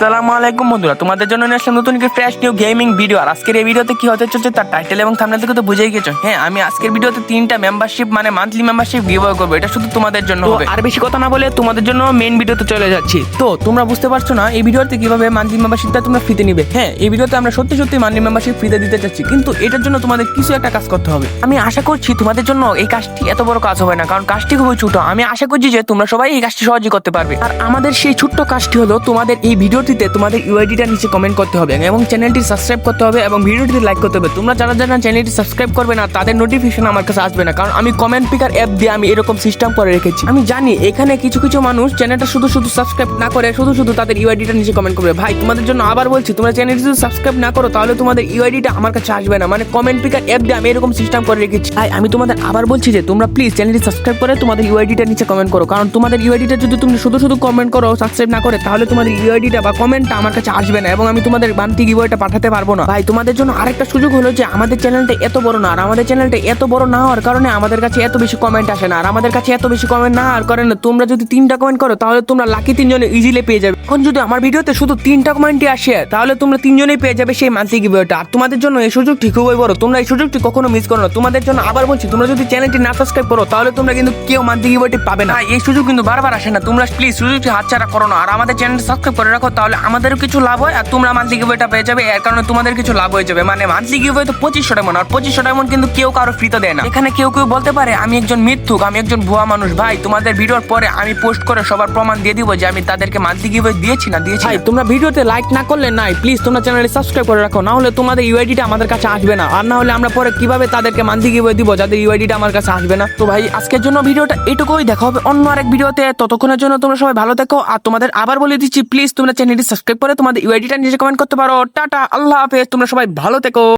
আসসালামু আলাইকুম বন্ধুরা তোমাদের জন্য নিয়ে আসলাম নতুন একটি ফ্রেশ নিউ গেমিং ভিডিও আর আজকের এই ভিডিওতে কি হতে চলছে তার টাইটেল এবং থামনেল থেকে তো বুঝেই গেছো। হ্যাঁ আমি আজকের ভিডিওতে তিনটা মেম্বারশিপ মানে মান্থলি মেম্বারশিপ গিভ করব। এটা শুধু তোমাদের জন্য হবে। আর বেশি কথা না বলে তোমাদের জন্য মেইন ভিডিওতে চলে যাচ্ছি। তো তোমরা বুঝতে পারছ না এই ভিডিওতে কীভাবে মান্থলি মেম্বারশিপটা তোমরা ফ্রিতে নিবে। হ্যাঁ এই ভিডিওতে আমরা সত্যি সত্যি মান্থলি মেম্বারশিপ ফ্রিতে দিতে চাচ্ছি। কিন্তু এটার জন্য তোমাদের কিছু একটা কাজ করতে হবে। আমি আশা করছি তোমাদের জন্য এই কাজটি এত বড় কাজ হবে না কারণ কাজটি খুবই ছোট। আমি আশা করছি যে তোমরা সবাই এই কাজটি সহজে করতে পারবে। আর আমাদের সেই ছোট্ট কাজটি হলো তোমাদের এই ভিডিওটিতে তোমাদের ইউআইডিটা নিচে কমেন্ট করতে হবে এবং চ্যানেলটি সাবস্ক্রাইব করতে হবে এবং ভিডিওটি লাইক করতে হবে। তোমরা যারা যারা চ্যানেলটি সাবস্ক্রাইব করবে না, তাদের নোটিফিকেশন আমার কাছে আসবে না। কারণ আমি কমেন্ট পিকার অ্যাপ দিয়ে আমি এরকম সিস্টেম করে রেখেছি। আমি জানি এখানে কিছু কিছু মানুষ চ্যানেলটা শুধু শুধু সাবস্ক্রাইব না করে, শুধু শুধু তাদের ইউআইডিটা নিচে কমেন্ট করবে। ভাই, তোমাদের জন্য আবার বলছি, তোমরা চ্যানেলটি যদি সাবস্ক্রাইব না করো, তাহলে তোমাদের ইউআইডিটা আমার কাছে আসবে না। মানে কমেন্ট পিকার অ্যাপ দিয়ে আমি এরকম সিস্টেম করে রেখেছি। তাই আমি তোমাদের আবার বলছি যে, তোমরা প্লিজ চ্যানেলটি সাবস্ক্রাইব করে তোমাদের ইউআইডিটা নিচে কমেন্ট করো। কারণ তোমাদের ইউআইডিটা যদি তুমি শুধু শুধু কমেন্ট করো সাবস্ক্রাইব না করে, তাহলে তোমাদের ইউআইডিটা বা কমেন্টটা আমার কাছে আসবে না এবং আমি তোমাদের বান্তি গিভওয়েটা পাঠাতে পারব না। ভাই, তোমাদের জন্য আরেকটা সুযোগ হলো যে আমাদের চ্যানেলটা এত বড় না, আর আমাদের চ্যানেলটা এত বড় না হওয়ার কারণে আমাদের কাছে এত বেশি কমেন্ট আসে না, আর আমাদের কাছে এত বেশি কমেন্ট না হওয়ার কারণে তোমরা যদি তিনটা কমেন্ট করো, তাহলে তোমরা লাকি তিনজনে ইজিলি পেয়ে যাবে। এখন যদি আমার ভিডিওতে শুধু তিনটা কমেন্টই আসে, তাহলে তোমরা তিনজনেই পেয়ে যাবে সেই মান্থলি গিভওয়েটা আর তোমাদের জন্য এই সুযোগটি খুবই বড়, তোমরা এই সুযোগটি কখনো মিস করো না। তোমাদের জন্য আবার বলছি, তোমরা যদি চ্যানেলটি না সাবস্ক্রাইব করো, তাহলে তোমরা কিন্তু কেউ মান্থলি গিভওয়েটি পাবে না। এই সুযোগ কিন্তু বারবার আসে না, তোমরা প্লিজ সুযোগটি হাতছাড়া করো না, আর আমাদের চ্যানেলটি সাবস্ক্রাইব করে রাখো, তাহলে আমাদেরও কিছু লাভ হয় আর তোমরা মান্থলি গিভওয়েটা পেয়ে যাবে। এর কারণে তোমাদের কিছু লাভ হয়ে যাবে। মানে মান্থলি গিভওয়ে তো পঁচিশশো টাকা আর পঁচিশশো টাকা কিন্তু কেউ কারও ফ্রিতে দেয় না। এখানে কেউ কেউ বলতে পারে আমি একজন মিথ্যুক আমি একজন ভুয়া মানুষ। ভাই তোমাদের ভিডিওর পরে আমি পোস্ট করে সবার প্রমাণ দিয়ে দিব যে আমি তাদেরকে মান্থলি গিভওয়ে দিয়েছি না দিয়েছি ভাই তোমরা ভিডিওতে লাইক না করলে নাই প্লিজ তোমরা চ্যানেলটি সাবস্ক্রাইব করে রাখো না হলে তোমাদের ইউআইডিটা আমাদের কাছে আসবে না। আর না হলে আমরা পরে কীভাবে তাদেরকে মান্থলি গিভওয়ে দিব যাদের ইউআইডিটা আমার কাছে আসবে না? তো ভাই আজকের জন্য ভিডিওটা এটুকুই দেখা হবে অন্য আরেক ভিডিওতে। ততক্ষণের জন্য তোমরা সবাই ভালো থেকো। আর তোমাদের আবার বলে দিচ্ছি প্লিজ তোমরা চ্যানেলটি সাবস্ক্রাইব করে তোমাদের ইউআইডিটা নিজে কমেন্ট করতে পারো। টাটা, আল্লাহ হাফেজ, তোমরা সবাই ভালো থেকো।